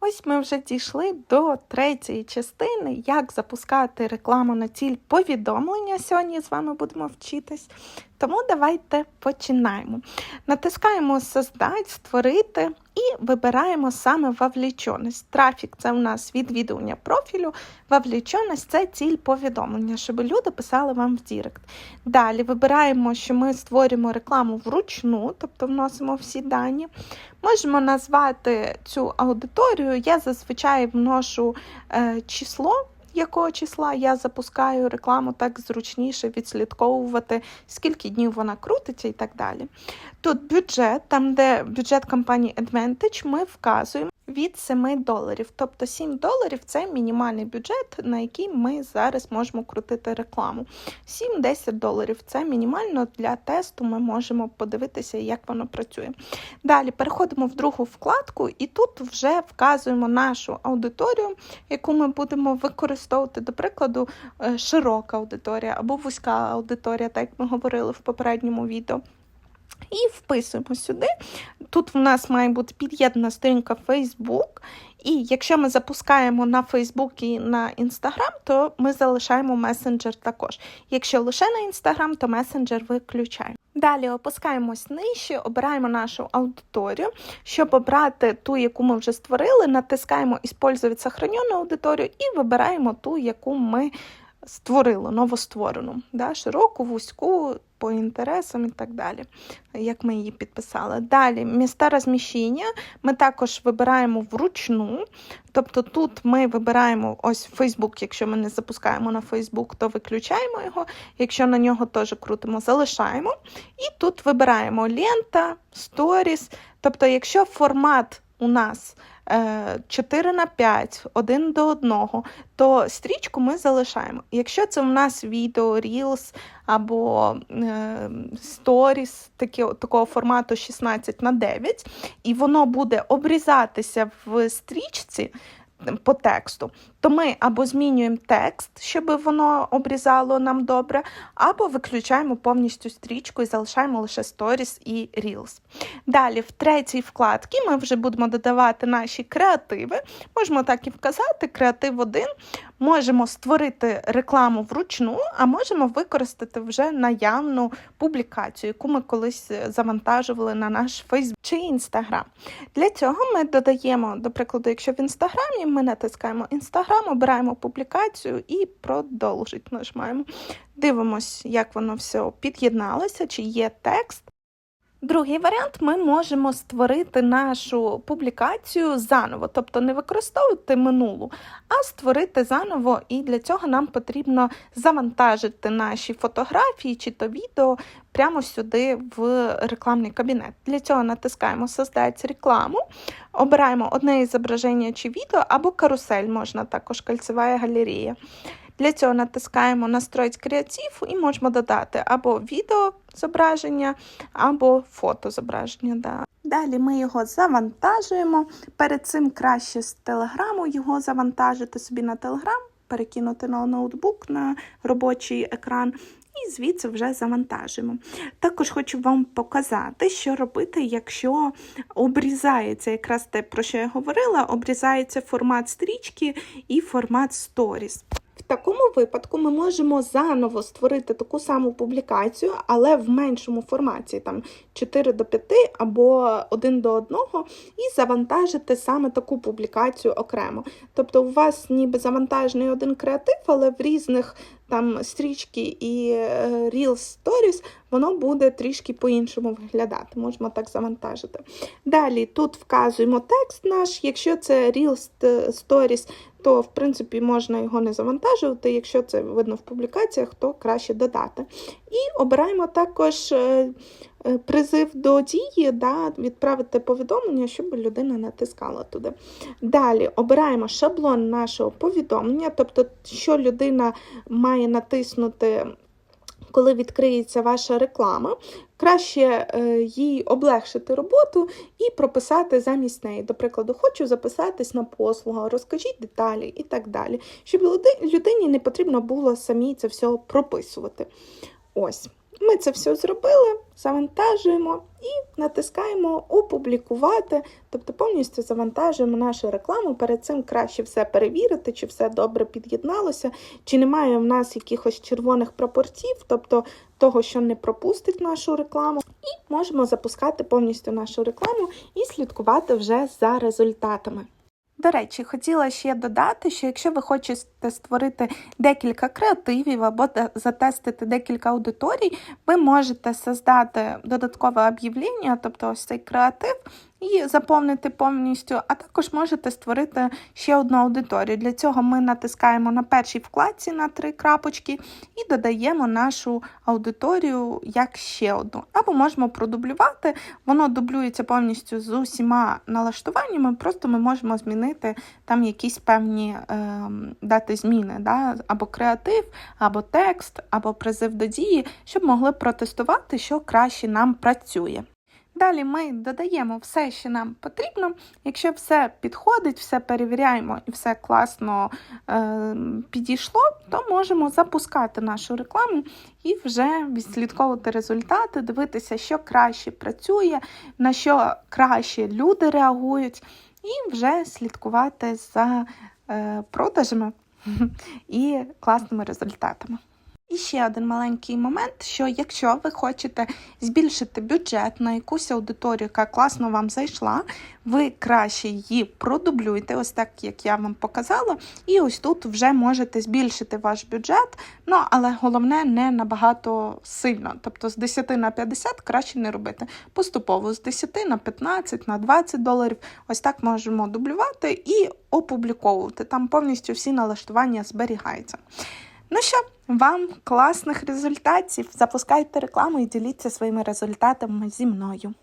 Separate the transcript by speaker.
Speaker 1: Ось ми вже дійшли до третьої частини, як запускати рекламу на ціль повідомлення. Сьогодні з вами будемо вчитись. Тому давайте починаємо. Натискаємо Создать, створити вибираємо саме вовлеченість. Трафік це у нас відвідування профілю, вовлеченість це ціль повідомлення, щоб люди писали вам в Дірект. Далі вибираємо, що ми створюємо рекламу вручну, тобто вносимо всі дані. Можемо назвати цю аудиторію. Я зазвичай вношу е, число. Якого числа я запускаю рекламу, так зручніше відслідковувати, скільки днів вона крутиться і так далі. Тут бюджет, там де бюджет компанії Advantage, ми вказуємо від 7 доларів. Тобто 7 доларів це мінімальний бюджет, на який ми зараз можемо крутити рекламу. 7-10 доларів це мінімально для тесту. Ми можемо подивитися, як воно працює. Далі переходимо в другу вкладку, і тут вже вказуємо нашу аудиторію, яку ми будемо використовувати, до прикладу, е, широка аудиторія або вузька аудиторія, так як ми говорили в попередньому відео. І вписуємо сюди. Тут в нас має бути під'єднана сторінка Facebook. І якщо ми запускаємо на Facebook і на Instagram, то ми залишаємо месенджер також. Якщо лише на Instagram, то месенджер виключаємо. Далі опускаємось нижче, обираємо нашу аудиторію. Щоб обрати ту, яку ми вже створили, натискаємо «Іспользувати сохранену аудиторію і вибираємо ту, яку ми створили, новостворену, да, широку, вузьку, по інтересам і так далі, як ми її підписали. Далі, міста розміщення ми також вибираємо вручну. Тобто тут ми вибираємо ось Facebook, якщо ми не запускаємо на Facebook, то виключаємо його. Якщо на нього теж крутимо, залишаємо. І тут вибираємо лента, сторіс. Тобто, якщо формат у нас 4 на 5, 1 до 1, то стрічку ми залишаємо. Якщо це в нас відео, Reels або сторіс такого формату 16 на 9, і воно буде обрізатися в стрічці по тексту, то ми або змінюємо текст, щоб воно обрізало нам добре, або виключаємо повністю стрічку і залишаємо лише Stories і Reels. Далі, в третій вкладці ми вже будемо додавати наші креативи. Можемо так і вказати: креатив 1. Можемо створити рекламу вручну, а можемо використати вже наявну публікацію, яку ми колись завантажували на наш Facebook чи Instagram. Для цього ми додаємо, до прикладу, якщо в інстаграмі ми натискаємо Інстаграм, обираємо публікацію і продовжить нажимаємо. Дивимось, як воно все під'єдналося, чи є текст. Другий варіант ми можемо створити нашу публікацію заново, тобто не використовувати минулу, а створити заново, і для цього нам потрібно завантажити наші фотографії чи то відео прямо сюди в рекламний кабінет. Для цього натискаємо Создать рекламу, обираємо одне зображення чи відео, або карусель можна також кольцева галерея. Для цього натискаємо Настроїть креатив і можемо додати або відео зображення, або фото зображення. Да. Далі ми його завантажуємо. Перед цим краще з телеграму його завантажити собі на телеграм, перекинути на ноутбук на робочий екран. І звідси вже завантажуємо. Також хочу вам показати, що робити, якщо обрізається якраз те, про що я говорила, обрізається формат стрічки і формат сторіс. Такому випадку ми можемо заново створити таку саму публікацію, але в меншому форматі, там 4 до 5 або 1 до 1, і завантажити саме таку публікацію окремо. Тобто, у вас ніби завантажений один креатив, але в різних там стрічки і е, Reels Stories, воно буде трішки по-іншому виглядати. Можемо так завантажити. Далі тут вказуємо текст наш. Якщо це Reels Stories, то в принципі можна його не завантажувати. Якщо це видно в публікаціях, то краще додати. І обираємо також е, призив до дії, да, відправити повідомлення, щоб людина натискала туди. Далі обираємо шаблон нашого повідомлення, тобто, що людина має натиснути. Коли відкриється ваша реклама, краще е, їй облегшити роботу і прописати замість неї. До прикладу, хочу записатись на послугу, розкажіть деталі і так далі. Щоб людині не потрібно було самій це все прописувати. Ось. Ми це все зробили, завантажуємо і натискаємо опублікувати, тобто повністю завантажуємо нашу рекламу. Перед цим краще все перевірити, чи все добре під'єдналося, чи немає в нас якихось червоних прапорців, тобто того, що не пропустить нашу рекламу. І можемо запускати повністю нашу рекламу і слідкувати вже за результатами. До речі, хотіла ще додати, що якщо ви хочете створити декілька креативів або затестити декілька аудиторій, ви можете создати додаткове об'явлення, тобто ось цей креатив, і заповнити повністю, а також можете створити ще одну аудиторію. Для цього ми натискаємо на першій вкладці на три крапочки і додаємо нашу аудиторію як ще одну. Або можемо продублювати, воно дублюється повністю з усіма налаштуваннями, просто ми можемо змінити там якісь певні ем, дати зміни, да? або креатив, або текст, або призив до дії, щоб могли протестувати, що краще нам працює. Далі ми додаємо все, що нам потрібно. Якщо все підходить, все перевіряємо і все класно е, підійшло, то можемо запускати нашу рекламу і вже відслідковувати результати, дивитися, що краще працює, на що краще люди реагують, і вже слідкувати за е, продажами і класними результатами. І ще один маленький момент, що якщо ви хочете збільшити бюджет на якусь аудиторію, яка класно вам зайшла, ви краще її продублюйте, ось так як я вам показала, і ось тут вже можете збільшити ваш бюджет. Ну але головне не набагато сильно. Тобто з 10 на 50 краще не робити. Поступово з 10 на 15, на 20 доларів. Ось так можемо дублювати і опубліковувати. Там повністю всі налаштування зберігаються. Ну що, вам класних результатів. Запускайте рекламу і діліться своїми результатами зі мною.